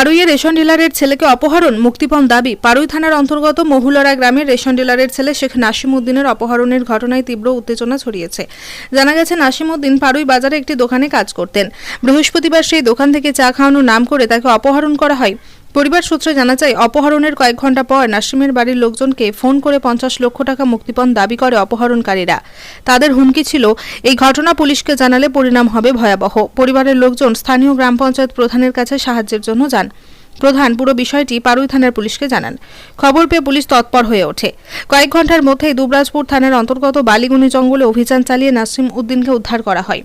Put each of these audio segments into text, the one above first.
পাড়ুইয়ে ration ডিলারের ছেলেকে অপহরণ মুক্তিপণ দাবি। পারুই থানার অন্তর্গত মহুলরা গ্রামের রেশন ডিলারের ছেলে শেখ নাসিম উদ্দিনের অপহরণের ঘটনায় তীব্র উত্তেজনা ছড়িয়েছে। জানা গেছে নাসিম উদ্দিন পারুই বাজারে একটি দোকানে কাজ করতেন। বৃহস্পতিবার সেই দোকান থেকে চা খাওয়ানোর নাম করে তাকে অপহরণ করা হয়। পরিবার সূত্রে জানা যায়, অপহরণের কয়েক ঘণ্টা পর নাসিমের বাড়ির লোকজনকে ফোন করে পঞ্চাশ লক্ষ টাকা মুক্তিপণ দাবি করে অপহরণকারীরা। তাদের হুমকি ছিল, এই ঘটনা পুলিশকে জানালে পরিণাম হবে ভয়াবহ। পরিবারের লোকজন স্থানীয় গ্রাম পঞ্চায়েত প্রধানের কাছে সাহায্যের জন্য যান। প্রধান পুরো বিষয়টি পারুই থানার পুলিশকে জানান। খবর পেয়ে পুলিশ তৎপর হয়ে ওঠে। কয়েক ঘণ্টার মধ্যেই দুবরাজপুর থানার অন্তর্গত বালিগুনি জঙ্গলে অভিযান চালিয়ে নাসিম উদ্দিনকে উদ্ধার করা হয়।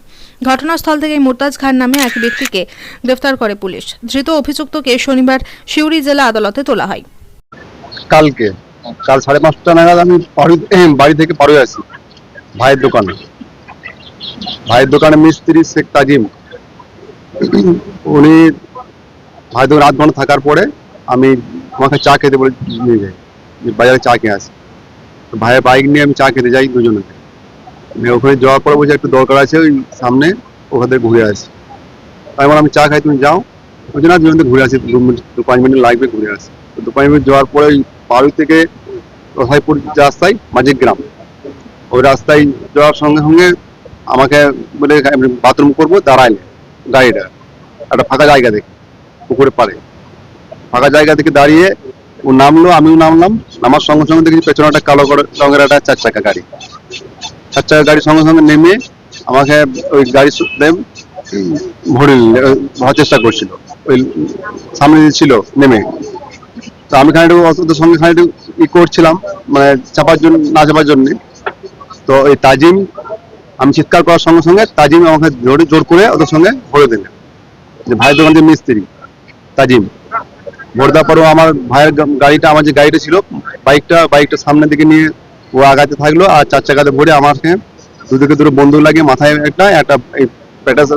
ঘটনাস্থল থেকে মুরতাজ খান নামে এক ব্যক্তিকে গ্রেফতার করে পুলিশ। ধৃত অভিযুক্তকে শনিবার সিউড়ি জেলা আদালতে তোলা হয়। কালকে, কাল সাড়ে পাঁচটা নাগাদ আমি বাড়ি থেকে পাড়ে আসি, ভাইয়ের দোকানে। ভাইয়ের দোকানে মিস্ত্রি শেখ তাজিম। উনি ভাইয়ের রাত ঘণ্টা থাকার পরে আমি আমাকে চা খেতে বলে নিয়ে যাই বাজারে চা খেয়ে আসি ভাইয়ের বাইক নিয়ে আমি চা খেতে যাই দুজনে দিয়ে ওখানে যাওয়ার পরে বলছে একটু দরকার আছে ওই সামনে, ওখান ঘুরে আসি। তাই আমি চা খাই, তুমি যাও। ওই জন্য দুজন ঘুরে আসি, দু মিনিট, দু পাঁচ মিনিট লাগবে ঘুরে আসি। তো দু পাঁচ মিনিট যাওয়ার পরে ওই পাড়ি থেকে রসাইপুর রাস্তায় মাঝিক গ্রাম, ওই রাস্তায় যাওয়ার সঙ্গে সঙ্গে আমাকে বলে বাথরুম করব, দাঁড়াইলে, গাড়িটা, একটা ফাঁকা জায়গা দেখে পুকুরে পাড়ে ফাঁকা জায়গা থেকে দাঁড়িয়ে ও নামলো, আমিও নামলাম। নামার সঙ্গে সঙ্গে দেখি পেছনে একটা কালো রঙের একটা চার চাকা গাড়ি। চার চাকা গাড়ির সঙ্গে সঙ্গে নেমে আমাকে ওই গাড়ি ভরে হওয়ার চেষ্টা করছিল। ওই সামনে ছিল, নেমে। তো আমি খানিকটু ওদের সঙ্গে খানিকটু ই করছিলাম মানে চাপার জন্য, না চাপার জন্যে। তো ওই তাজিম, আমি চিৎকার করার সঙ্গে সঙ্গে তাজিম আমাকে জোরে জোর করে ওদের সঙ্গে ভরে দিলেন। যে ভাইয়ের দোকান যে মিস্ত্রি। তাজিম ভোরদা পরও আমার ভাইয়ের গাড়িটা, আমার যে গাড়িটা ছিল, বাইকটা বাইকটা সামনের দিকে নিয়ে ও আগাতে থাকল, আর চার চাকাতে ভরে আমাকে দুদিকে দুটো বন্দুক লাগে মাথায় একটা একটা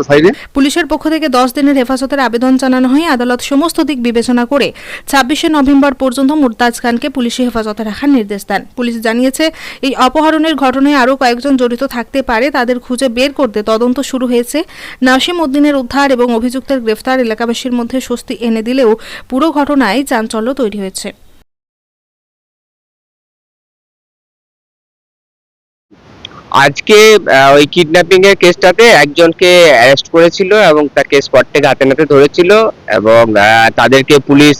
সাইডে? পুলিশের পক্ষ থেকে দশ দিনের হেফাজতের আবেদন জানানো হয়। আদালত সমস্ত দিক বিবেচনা করে ছাব্বিশে নভেম্বর পর্যন্ত মুরতাজ খানকে পুলিশি হেফাজতে রাখার নির্দেশ দেন। পুলিশ জানিয়েছে, এই অপহরণের ঘটনায় আরও কয়েকজন জড়িত থাকতে পারে, তাদের খুঁজে বের করতে তদন্ত শুরু হয়েছে। নাসিম উদ্দিনের উদ্ধার এবং অভিযুক্তের গ্রেফতার এলাকাবাসীর মধ্যে স্বস্তি এনে দিলেও পুরো ঘটনায় চাঞ্চল্য তৈরি হয়েছে। আজকে ওই কিডন্যাপিং এর কেসটাতে একজনকে অ্যারেস্ট করেছিল এবং তাকে স্পট থেকে হাতে নাতে ধরেছিল এবং তাদেরকে পুলিশ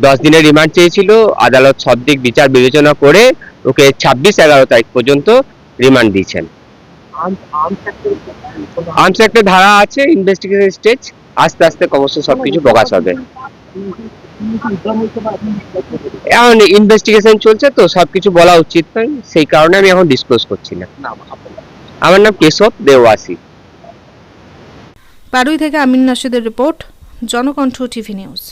দশ দিনের রিমান্ড চেয়েছিল। আদালত সবদিক বিচার বিবেচনা করে ওকে ছাব্বিশ এগারো তারিখ পর্যন্ত রিমান্ড দিয়েছেন। আর্মস একটা ধারা আছে ইনভেস্টিগেশন স্টেজ আস্তে আস্তে ক্রমশ সবকিছু প্রকাশ হবে। এখন ইনভেস্টিগেশন চলছে তো, সবকিছু বলা উচিত নয়। সেই কারণে আমি এখন ডিসক্লোজ করছি না। আমার নাম কেশব দেওয়াসি পাড়ুই থেকে আমিন নাশিদের রিপোর্ট, জনকণ্ঠ টিভি নিউজ।